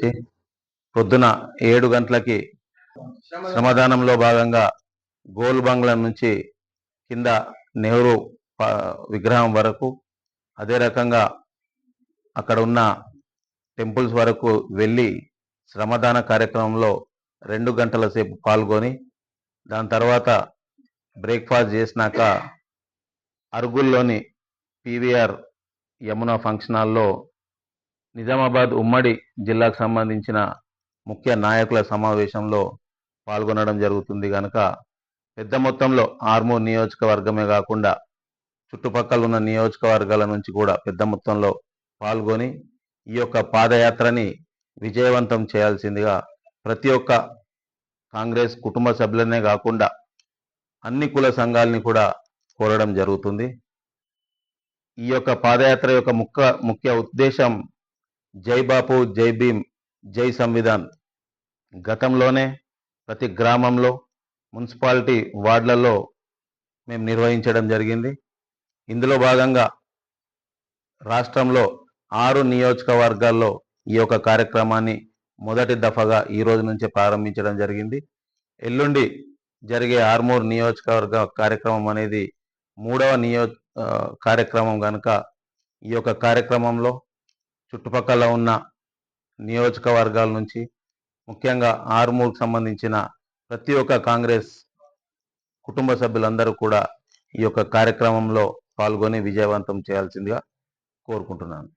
నుంచి పొద్దున ఏడు గంటలకి శ్రమదానంలో భాగంగా గోల్ బంగ్లా నుంచి కింద నెహ్రూ విగ్రహం వరకు అదే రకంగా అక్కడ ఉన్న టెంపుల్స్ వరకు వెళ్ళి శ్రమదాన కార్యక్రమంలో రెండు గంటల సేపు పాల్గొని దాని తర్వాత బ్రేక్ఫాస్ట్ చేసినాక అరుగుల్లోని పీవీఆర్ యమునా ఫంక్షన్ హాల్లో నిజామాబాద్ ఉమ్మడి జిల్లాకు సంబంధించిన ముఖ్య నాయకుల సమావేశంలో పాల్గొనడం జరుగుతుంది కనుక పెద్ద మొత్తంలో ఆర్మూర్ నియోజకవర్గమే కాకుండా చుట్టుపక్కల ఉన్న నియోజకవర్గాల నుంచి కూడా పెద్ద మొత్తంలో పాల్గొని ఈ యొక్క పాదయాత్రని విజయవంతం చేయాల్సిందిగా ప్రతి ఒక్క కాంగ్రెస్ కుటుంబ సభ్యులనే కాకుండా అన్ని కుల సంఘాలని కూడా కోరడం జరుగుతుంది. ఈ యొక్క పాదయాత్ర యొక్క ముఖ్య ముఖ్య ఉద్దేశం జై బాపు జై భీమ్ జై సంవిధాన్. గతంలోనే ప్రతి గ్రామంలో మున్సిపాలిటీ వార్డులలో మేము నిర్వహించడం జరిగింది. ఇందులో భాగంగా రాష్ట్రంలో ఆరు నియోజకవర్గాల్లో ఈ యొక్క కార్యక్రమాన్ని మొదటి దఫగా ఈ రోజు నుంచే ప్రారంభించడం జరిగింది. ఎల్లుండి జరిగే ఆర్మూర్ నియోజకవర్గ కార్యక్రమం అనేది మూడవ నియో కార్యక్రమం కనుక ఈ యొక్క కార్యక్రమంలో చుట్టుపక్కల ఉన్న నియోజకవర్గాల నుంచి ముఖ్యంగా ఆర్మూర్కి సంబంధించిన ప్రతి ఒక్క కాంగ్రెస్ కుటుంబ సభ్యులందరూ కూడా ఈ యొక్క కార్యక్రమంలో పాల్గొని విజయవంతం చేయాల్సిందిగా కోరుకుంటున్నాను.